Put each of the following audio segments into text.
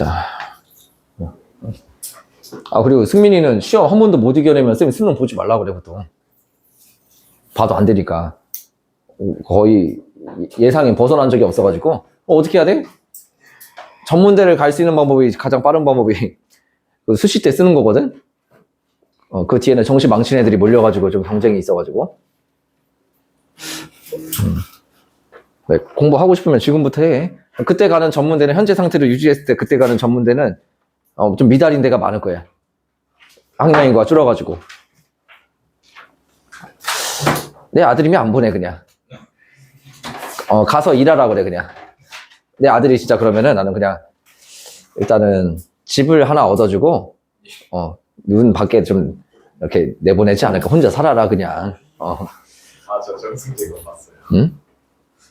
자. 아, 그리고 승민이는 시험 한 번도 못 이겨내면 쌤이 수능 보지 말라고 그래, 보통. 봐도 안 되니까. 어, 거의 예상에 벗어난 적이 없어가지고. 어, 어떻게 해야 돼? 전문대를 갈 수 있는 방법이 가장 빠른 방법이 그 수시 때 쓰는 거거든? 어, 그 뒤에는 정시 망친 애들이 몰려가지고 좀 경쟁이 있어가지고. 음. 네, 공부하고 싶으면 지금부터 해. 그때 가는 전문대는 현재 상태를 유지했을 때 그때 가는 전문대는 어, 좀 미달인 데가 많을 거야. 학년 인구가 줄어가지고. 내 아들이면 안 보내, 그냥. 어, 가서 일하라 그래, 그냥. 내 아들이 진짜 그러면은 나는 그냥 일단은 집을 하나 얻어주고, 어, 눈 밖에 좀 이렇게 내보내지 않을까. 혼자 살아라, 그냥. 어, 맞아 정승재 이거 봤어요. 응?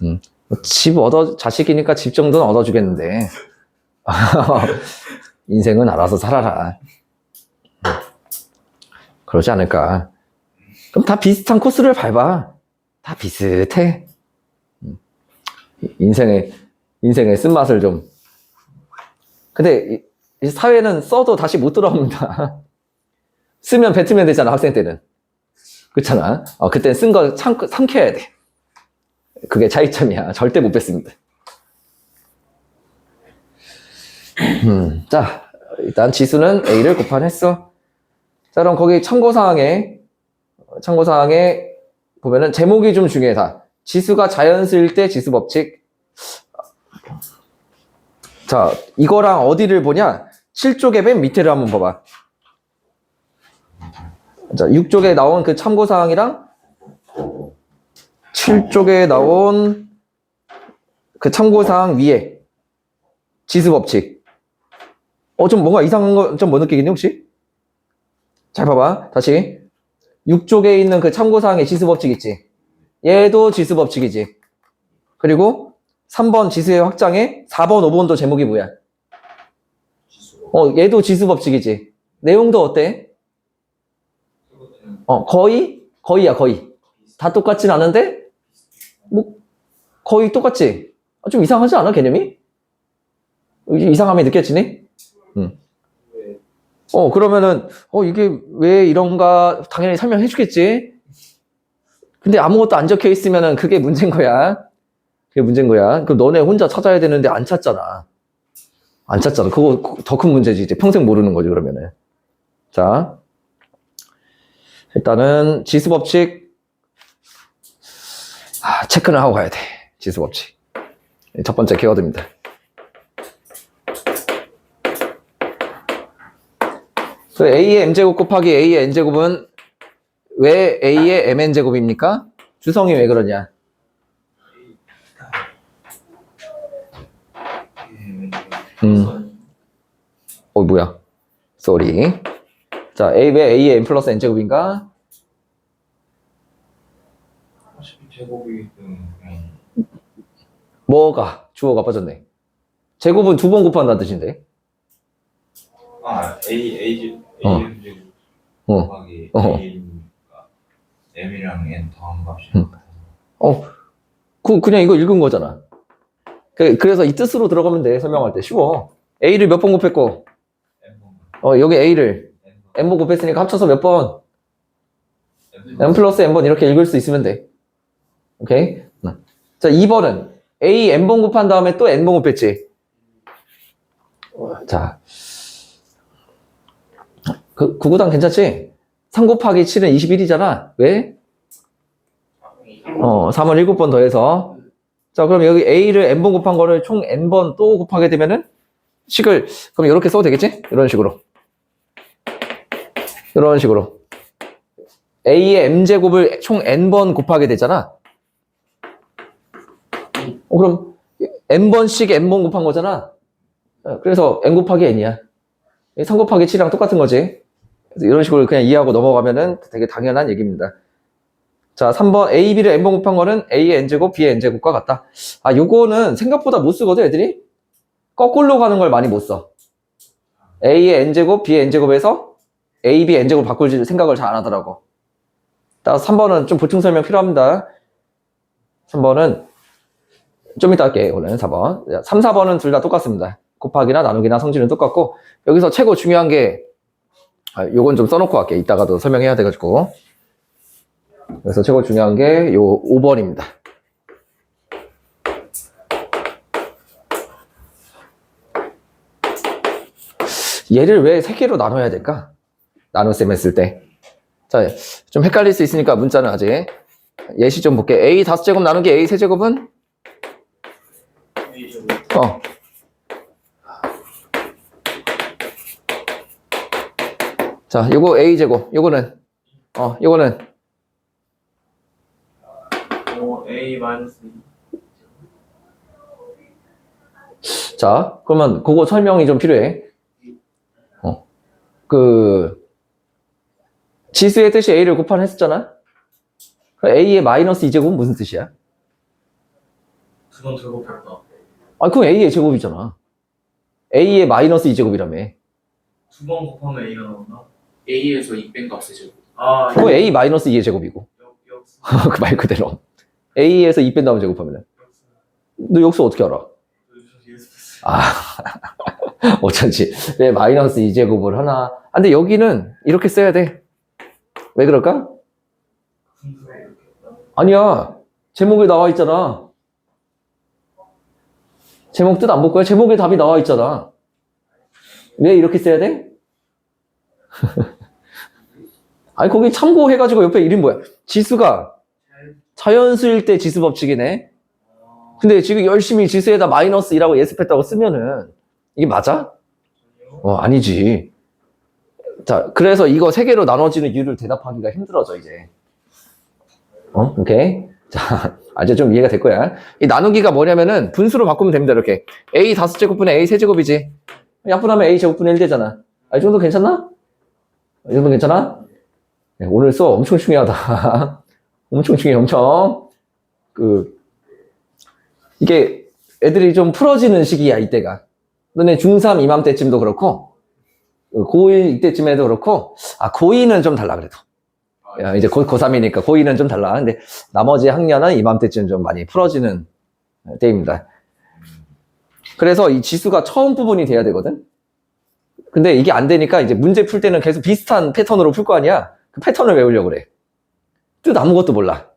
응. 집 얻어, 자식이니까 집 정도는 얻어주겠는데. 인생은 알아서 살아라. 그러지 않을까. 그럼 다 비슷한 코스를 밟아. 다 비슷해. 음. 인생의, 인생의 쓴맛을 좀. 근데 사회는 써도 다시 못 돌아옵니다. 쓰면 뱉으면 되잖아, 학생 때는. 그렇잖아. 어, 그때 쓴거 삼켜야 돼. 그게 차이점이야. 절대 못 뺐습니다. 음, 자, 일단 지수는 A를 곱한했어. 자, 그럼 거기 참고사항에, 어, 참고사항에 보면은 제목이 좀 중요하다. 지수가 자연수일 때 지수 법칙. 자, 이거랑 어디를 보냐? 7쪽의 맨 밑에를 한번 봐봐. 자, 6쪽에 나온 그 참고사항이랑 7쪽에 나온 그 참고사항 위에 지수 법칙. 어, 좀 뭔가 이상한 거좀뭐 느끼겠니, 혹시? 잘 봐봐. 다시. 6쪽에 있는 그 참고사항의 지수 법칙 있지? 얘도 지수 법칙이지. 그리고 3번 지수의 확장에 4번, 5번도 제목이 뭐야? 어, 얘도 지수 법칙이지. 내용도 어때? 어, 거의? 거의야, 거의. 다 똑같진 않은데, 뭐, 거의 똑같지? 아, 좀 이상하지 않아, 개념이? 이상함이 느껴지니? 응. 어, 그러면은, 어, 이게 왜 이런가, 당연히 설명해 주겠지? 근데 아무것도 안 적혀 있으면은 그게 문제인 거야. 그게 문제인 거야. 그럼 너네 혼자 찾아야 되는데 안 찾잖아. 안 찾잖아. 그거 더 큰 문제지. 이제 평생 모르는 거지, 그러면은. 자. 일단은 지수 법칙 아, 체크는 하고 가야 돼. 지수 법칙. 첫 번째 키워드입니다. 그 A의 M제곱 곱하기 A의 N제곱은 왜 A의 MN제곱입니까? 주성이 왜 그러냐? 음. 어, 뭐야? 쏘리. 자, A 왜 A의 M 플러스 N제곱인가? 제곱이 그냥 뭐가? 주어가 빠졌네. 제곱은 두 번 곱한다는 뜻인데. 아 A A 어. A 제곱 어. 곱하기 어. A가 M이랑 N 더한 값이 음. 어, 그, 그냥 이거 읽은 거잖아. 그, 그래서 이 뜻으로 들어가면 돼, 설명할 때. 쉬워. A를 몇 번 곱했고, 어, 여기 A를 N번 곱했으니까 합쳐서 몇 번? N 플러스 N번 이렇게 읽을 수 있으면 돼. 오케이? 음. 자, 2번은 A N번 곱한 다음에 또 N번 곱했지. 어, 자. 그, 구구단 괜찮지? 3 곱하기 7은 21이잖아. 왜? 어, 3을 7번 더해서. 자, 그럼 여기 A를 N번 곱한 거를 총 N번 또 곱하게 되면은 식을, 그럼 이렇게 써도 되겠지? 이런 식으로. 이런 식으로. A의 M제곱을 총 N번 곱하게 되잖아. 어, 그럼 N번씩 N번 곱한 거잖아. 어, 그래서 N 곱하기 N이야. 3 곱하기 7이랑 똑같은 거지. 이런 식으로 그냥 이해하고 넘어가면은 되게 당연한 얘기입니다. 자, 3번 A, B를 N번 곱한 거는 A의 N제곱, B의 N제곱과 같다. 아, 요거는 생각보다 못 쓰거든, 애들이? 거꾸로 가는 걸 많이 못 써. A의 N제곱, B의 N제곱에서 A, B, N제곱 바꿀 생각을 잘 안 하더라고. 따라서 3번은 좀 보충 설명 필요합니다. 3번은 좀 이따 할게, 오늘 4번. 3, 4번은 둘 다 똑같습니다. 곱하기나 나누기나 성질은 똑같고 여기서 최고 중요한 게 아, 요건 좀 써놓고 갈게. 이따가도 설명해야 돼가지고. 그래서 최고 중요한 게 요 5번입니다. 얘를 왜세 개로 나눠야 될까? 나눗셈 했을 때. 자, 좀 헷갈릴 수 있으니까 문자는 아직 예시 좀 볼게. a 다섯 제곱 나누기 a 세 제곱은 어. 자, 요거 a 제곱. 요거는 어, 요거는 오 A 자, 그러면 그거 설명이 좀 필요해. 어. 그 지수의 뜻이 a를 곱하는 했었잖아. 그럼 a의 마이너스 2제곱은 무슨 뜻이야? 두번 들고 뺐다. 아, 그럼 a의 제곱이잖아. a의 마이너스 2제곱이라며. 두 번 곱하면 A가 나온다. A에서 2뺀 값의 제곱. 아 그거 a 마이너스 2의 제곱이고. 역 역수 그 말 그대로. a에서 2뺀 다음에 제곱하면. 역수. 너 역수 어떻게 알아? 저 예습했어요. 아, 어쩐지. 왜 마이너스 2제곱을 하나. 아, 근데 여기는 이렇게 써야 돼. 왜 그럴까? 아니야. 제목에 나와 있잖아. 제목 뜻 안 볼 거야? 제목에 답이 나와 있잖아. 왜 이렇게 써야 돼? 아니, 거기 참고해가지고 옆에 이름 뭐야? 지수가 자연수일 때 지수 법칙이네. 아, 근데 지금 열심히 지수에다 마이너스 2라고 예습했다고 쓰면은 이게 맞아? 어, 아니지. 자, 그래서 이거 세 개로 나눠지는 이유를 대답하기가 힘들어져, 이제. 어, 오케이. 자, 아주 좀 이해가 될 거야. 이 나누기가 뭐냐면은 분수로 바꾸면 됩니다, 이렇게. A 다섯 제곱분의 A 세 제곱이지. 약분하면 A 제곱분의 1 되잖아. 아, 이 정도 괜찮나? 이 정도 괜찮아? 네, 오늘 수업 엄청 중요하다. 엄청 중요해, 엄청. 그, 이게 애들이 좀 풀어지는 시기야, 이때가. 너네 중3 이맘때쯤도 그렇고, 고1 이때쯤에도 그렇고, 아, 고2는 좀 달라, 그래도. 야, 이제 고, 고3이니까 고2는 좀 달라. 근데 나머지 학년은 이맘때쯤 좀 많이 풀어지는 때입니다. 그래서 이 지수가 처음 부분이 돼야 되거든? 근데 이게 안 되니까 이제 문제 풀 때는 계속 비슷한 패턴으로 풀 거 아니야? 그 패턴을 외우려고 그래. 뜻 아무것도 몰라.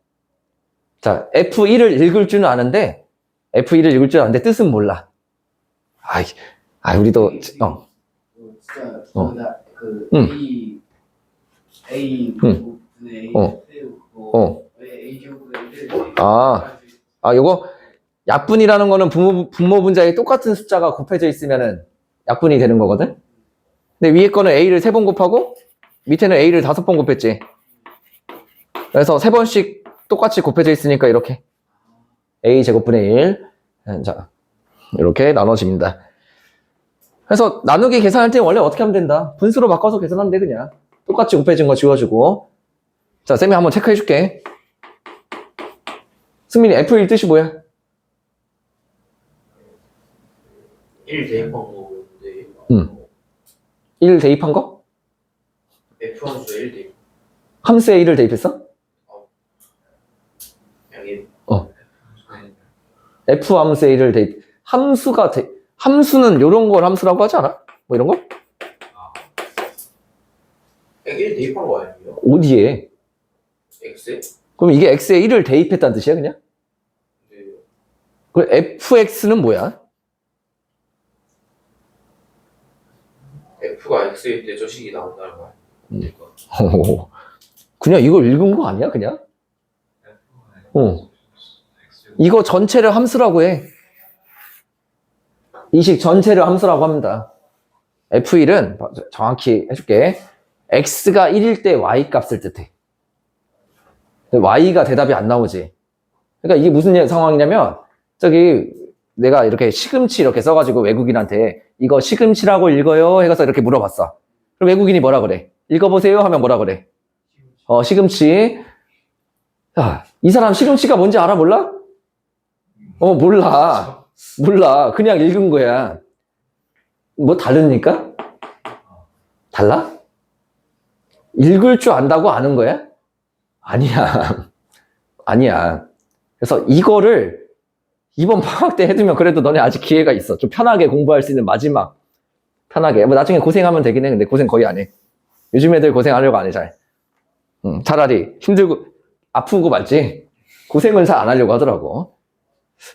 자, F1을 읽을 줄은 아는데, F1을 읽을 줄 아는데 뜻은 몰라. 아이, 아, 우리도, 어, 어. 그나 그 응. 응. 어. 어. 왜 A 제곱분의 1을 아. 아, 요거, 약분이라는 거는 분모, 분모 분자에 똑같은 숫자가 곱해져 있으면은 약분이 되는 거거든? 근데 위에 거는 A를 세 번 곱하고, 밑에는 A를 다섯 번 곱했지. 그래서 세 번씩 똑같이 곱해져 있으니까 이렇게. A 제곱분의 1. 자, 이렇게 나눠집니다. 그래서 나누기 계산할 때 원래 어떻게 하면 된다? 분수로 바꿔서 계산하면 돼, 그냥. 똑같이 곱해진 거 지워주고. 자, 쌤이 한번 체크해 줄게. 승민이 F1 뜻이 뭐야? 1 대입한 거인데 응. 1 대입한 거? F 함수에 1 대입. 함수에 1을 대입했어? 여기 어. F 함수에 1을 대입. 함수가 대, 함수는 요런 걸 함수라고 하지 않아? 뭐 이런 거? 1 대입한 거 아니에요? 어디에? X에? 그럼 이게 X에 1을 대입했다는 뜻이야, 그냥? 네. 그럼 FX는 뭐야? F가 X일 때 저식이 나온다는 거 아니에요? 오, 그냥 이걸 읽은 거 아니야, 그냥? 어. 이거 전체를 함수라고 해. 이식 전체를 함수라고 합니다. F1은 정확히 해줄게. X가 1일 때 Y 값을 뜻해. Y가 대답이 안 나오지. 그러니까 이게 무슨 상황이냐면, 저기, 내가 이렇게 시금치 이렇게 써가지고 외국인한테 이거 시금치라고 읽어요? 해서 이렇게 물어봤어. 그럼 외국인이 뭐라 그래? 읽어보세요? 하면 뭐라 그래? 어, 시금치. 야, 이 사람 시금치가 뭔지 알아? 몰라? 어, 몰라. 몰라. 그냥 읽은 거야. 뭐 다릅니까? 달라? 읽을 줄 안다고 아는 거야? 아니야. 아니야. 그래서 이거를 이번 방학 때 해두면 그래도 너네 아직 기회가 있어. 좀 편하게 공부할 수 있는 마지막. 편하게. 뭐 나중에 고생하면 되긴 해. 근데 고생 거의 안 해. 요즘 애들 고생 하려고 안 해, 잘. 응, 차라리 힘들고, 아프고 말지. 고생은 잘 안 하려고 하더라고.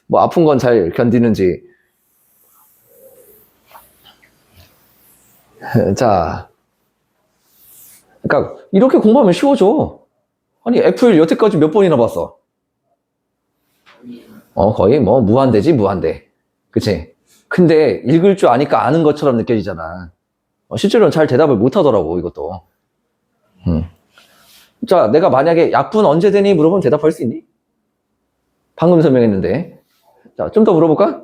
뭐 아픈 건 잘 견디는지. 자. 그러니까 이렇게 공부하면 쉬워져. 아니, 애플 여태까지 몇 번이나 봤어? 어, 거의 뭐 무한대지, 무한대. 그치? 근데 읽을 줄 아니까 아는 것처럼 느껴지잖아. 어, 실제로는 잘 대답을 못 하더라고, 이것도. 음. 자, 내가 만약에 약분 언제 되니? 물어보면 대답할 수 있니? 방금 설명했는데. 자, 좀 더 물어볼까?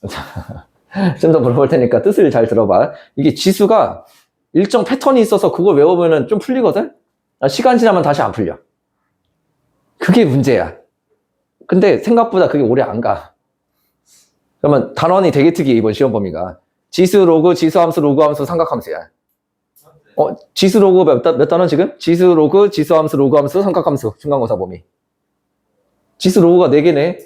좀 더 물어볼 테니까 뜻을 잘 들어봐. 이게 지수가 일정 패턴이 있어서 그걸 외우면은 좀 풀리거든? 아, 시간 지나면 다시 안 풀려. 그게 문제야. 근데 생각보다 그게 오래 안 가. 그러면 단원이 되게 특이해, 이번 시험 범위가. 지수 로그, 지수 함수, 로그 함수, 삼각함수야. 어, 지수 로그 몇, 단- 몇 단원 지금? 지수 로그, 지수 함수, 로그 함수, 삼각함수, 중간고사 범위. 지수 로그가 4개네.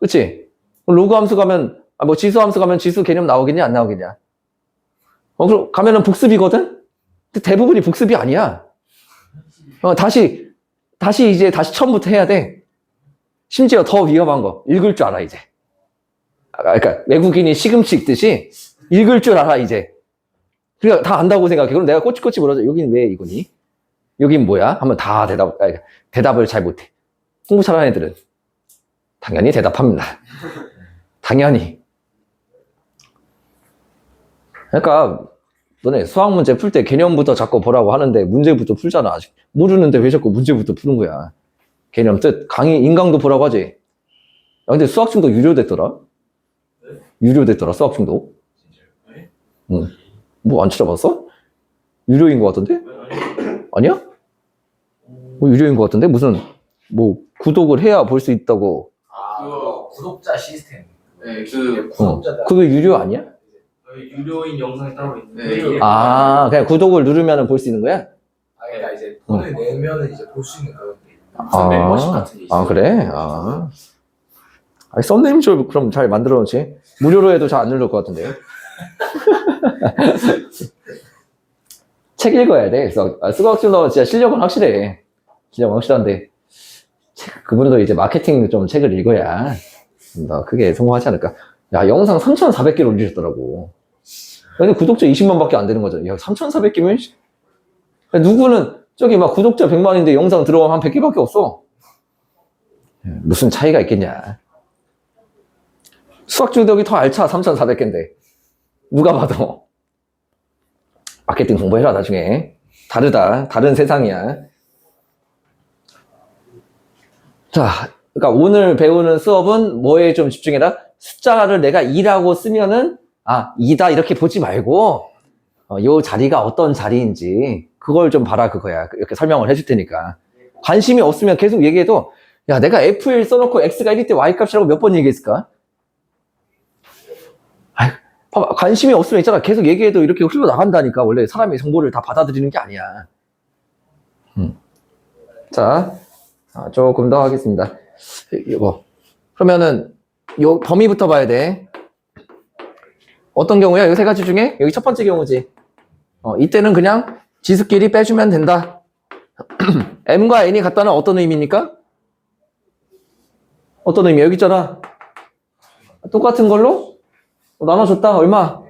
그치? 로그 함수 가면, 아, 뭐 지수 함수 가면 지수 개념 나오겠냐, 안 나오겠냐? 어, 그럼 가면은 복습이거든? 근데 대부분이 복습이 아니야. 어, 다시, 다시 이제 다시 처음부터 해야 돼. 심지어 더 위험한 거, 읽을 줄 알아, 이제. 아, 그러니까 외국인이 시금치 읽듯이 읽을 줄 알아, 이제. 그러니까 다 안다고 생각해. 그럼 내가 꼬치꼬치 물어줘. 여긴 왜 이거니? 여긴 뭐야? 하면 다 대답, 아니, 대답을 잘 못해. 공부 잘하는 애들은. 당연히 대답합니다. 당연히. 그러니까, 너네 수학 문제 풀 때 개념부터 자꾸 보라고 하는데 문제부터 풀잖아. 아직 모르는데 왜 자꾸 문제부터 푸는 거야? 개념 뜻. 강의, 인강도 보라고 하지. 야, 근데 수학 중독 유료됐더라? 유료됐더라, 수학 중독. 응. 뭐 안 찾아봤어? 유료인 것 같던데? 아니야? 뭐 유료인 것 같던데? 무슨, 뭐, 구독을 해야 볼 수 있다고. 아, 그거 구독자 시스템. 네, 그 어. 그게 유료 아니야? 유료인 영상이 따로 있는데 네, 아, 그냥 구독을 누르면 볼 수 있는 거야? 아, 그러니까 이제 돈을 내면은 이제 볼 수 있는 그런 게? 아, 멤버십 같은 게 있어. 아, 그래? 아. 아니, 썸네임 좀 그럼 잘 만들어 놓지. 무료로 해도 잘 안 누를 것 같은데. 책 읽어야 돼. 그래서, 아, 수학준도 진짜 실력은 확실해. 실력은 확실한데. 책, 그분도 이제 마케팅 좀 책을 읽어야 더 크게 성공하지 않을까. 야, 영상 3,400개를 올리셨더라고. 근데 구독자 20만 밖에 안 되는 거잖아. 야, 3,400개면, 누구는 저기 막 구독자 100만인데 영상 들어가면 한 100개밖에 없어. 무슨 차이가 있겠냐. 수학 중독이 더 알차 3,400개인데. 누가 봐도. 마케팅 공부해라, 나중에. 다르다. 다른 세상이야. 자, 그러니까 오늘 배우는 수업은 뭐에 좀 집중해라? 숫자를 내가 2라고 쓰면은, 아, 2다 이렇게 보지 말고, 어, 요 자리가 어떤 자리인지, 그걸 좀 봐라, 그거야. 이렇게 설명을 해줄 테니까. 관심이 없으면 계속 얘기해도, 야, 내가 F1 써놓고 X가 1일 때 Y 값이라고 몇 번 얘기했을까? 아이, 봐봐. 관심이 없으면 있잖아. 계속 얘기해도 이렇게 흘러나간다니까. 원래 사람이 정보를 다 받아들이는 게 아니야. 음. 자, 아, 조금 더 하겠습니다. 이거. 그러면은, 요 범위부터 봐야 돼. 어떤 경우야? 이세 가지 중에? 여기 첫 번째 경우지. 어, 이때는 그냥 지수끼리 빼주면 된다. m과 n이 같다는 어떤 의미입니까? 어떤 의미? 여기 있잖아. 똑같은 걸로 나눠줬다. 얼마?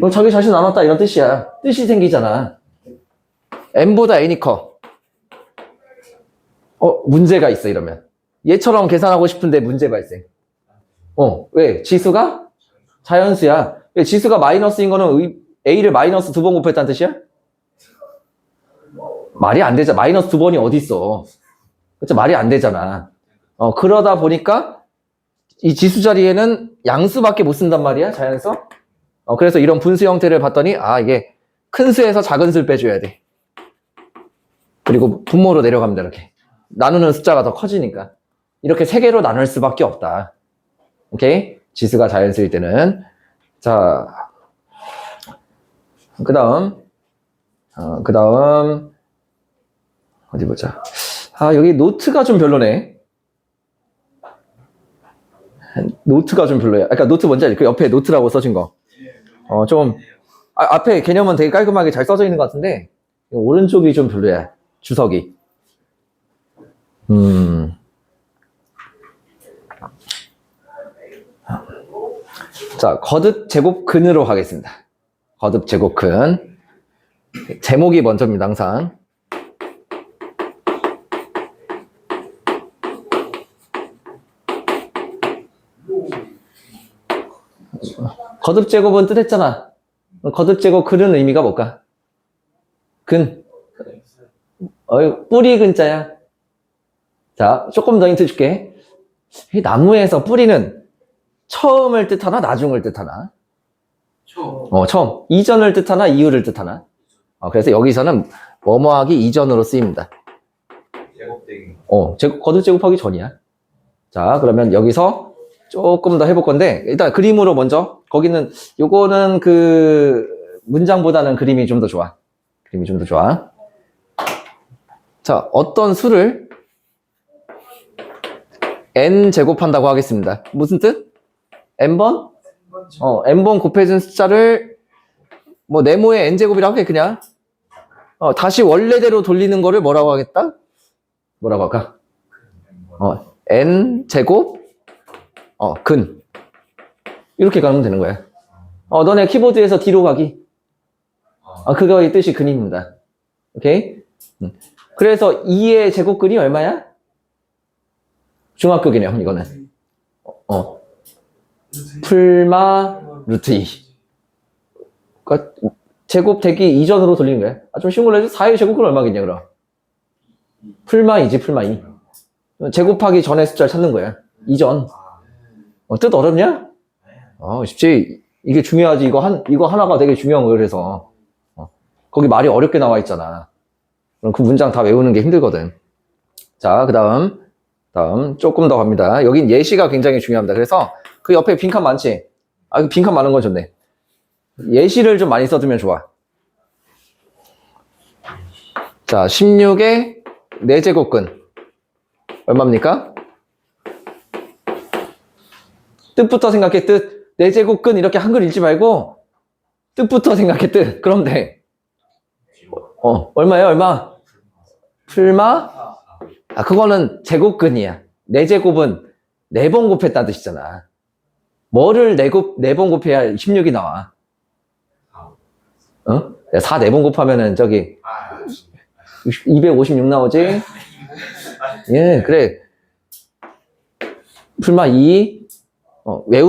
너 자기 자신 나눴다. 이런 뜻이야. 뜻이 생기잖아. m보다 n이 커. 어, 문제가 있어, 이러면. 얘처럼 계산하고 싶은데 문제 발생. 어, 왜? 지수가 자연수야. 왜 지수가 마이너스인 거는 의- a를 마이너스 두 번 곱했다는 뜻이야? 말이 안 되잖아. 마이너스 두 번이 어디 있어. 그쵸? 말이 안 되잖아. 어, 그러다 보니까 이 지수 자리에는 양수밖에 못 쓴단 말이야, 자연수. 어, 그래서 이런 분수 형태를 봤더니, 아, 이게 큰 수에서 작은 수를 빼줘야 돼. 그리고 분모로 내려갑니다, 이렇게. 나누는 숫자가 더 커지니까. 이렇게 세 개로 나눌 수밖에 없다. 오케이? 지수가 자연수일 때는. 자, 그 다음, 어, 그 다음, 어디 보자. 아, 여기 노트가 좀 별로네. 노트가 좀 별로야. 그러니까 노트 뭔지 알지? 그 옆에 노트라고 써진 거. 어, 좀, 아, 앞에 개념은 되게 깔끔하게 잘 써져 있는 것 같은데, 오른쪽이 좀 별로야. 주석이. 음. 자, 거듭 제곱 근으로 가겠습니다. 거듭 제곱 근. 제목이 먼저입니다, 항상. 거듭 제곱은 뜻했잖아. 거듭 제곱 근은 의미가 뭘까? 근. 어이, 뿌리 근자야. 자, 조금 더 힌트 줄게. 이 나무에서 뿌리는 처음을 뜻하나 나중을 뜻하나? 초. 어, 처음. 이전을 뜻하나 이후를 뜻하나? 어, 그래서 여기서는 뭐뭐하기 이전으로 쓰입니다. 제곱되기. 어, 제곱, 거듭 제곱하기 전이야. 자, 그러면 여기서 조금 더 해볼 건데, 일단 그림으로 먼저, 거기는, 요거는 그, 문장보다는 그림이 좀 더 좋아. 그림이 좀 더 좋아. 자, 어떤 수를 n 제곱한다고 하겠습니다. 무슨 뜻? N번? 어, n번 곱해진 숫자를, 뭐, 네모의 n제곱이라고 해, 그냥. 어, 다시 원래대로 돌리는 거를 뭐라고 하겠다? 뭐라고 할까? 어, n 제곱 어, 근 이렇게 가면 되는 거야. 어, 너네 키보드에서 뒤로 가기. 아, 그거의 뜻이 근입니다. 오케이? 음. 그래서 2의 제곱근이 얼마야? 중학교 개념 이거는. 어, 어. 풀마 루트 2. 그러니까 제곱 되기 이전으로 돌리는 거야. 아, 좀 쉬운 걸로 해서 4의 제곱근 얼마겠냐 그럼? 풀마 2지 풀마 2. 제곱하기 전에 숫자를 찾는 거야. 이전. 어, 뜻 어렵냐? 어, 쉽지. 이게 중요하지. 이거 한, 이거 하나가 되게 중요한 거예요. 그래서. 어, 거기 말이 어렵게 나와 있잖아. 그럼 그 문장 다 외우는 게 힘들거든. 자, 그 다음. 다음. 조금 더 갑니다. 여긴 예시가 굉장히 중요합니다. 그래서 그 옆에 빈칸 많지? 아, 그 빈칸 많은 건 좋네. 예시를 좀 많이 써두면 좋아. 자, 16의 4제곱근. 얼마입니까? 뜻부터 생각해, 뜻. 4제곱근 이렇게 한글 읽지 말고, 뜻부터 생각해, 뜻. 그럼 돼. 어, 얼마야, 얼마? 풀마? 아, 그거는 제곱근이야. 4제곱은 4번 곱했다는 뜻이잖아. 뭐를 4곱, 4번 곱해야 16이 나와? 어? 4 4번 곱하면은 저기, 아, 256 나오지? 예, 그래. 풀마 2, 어, 외우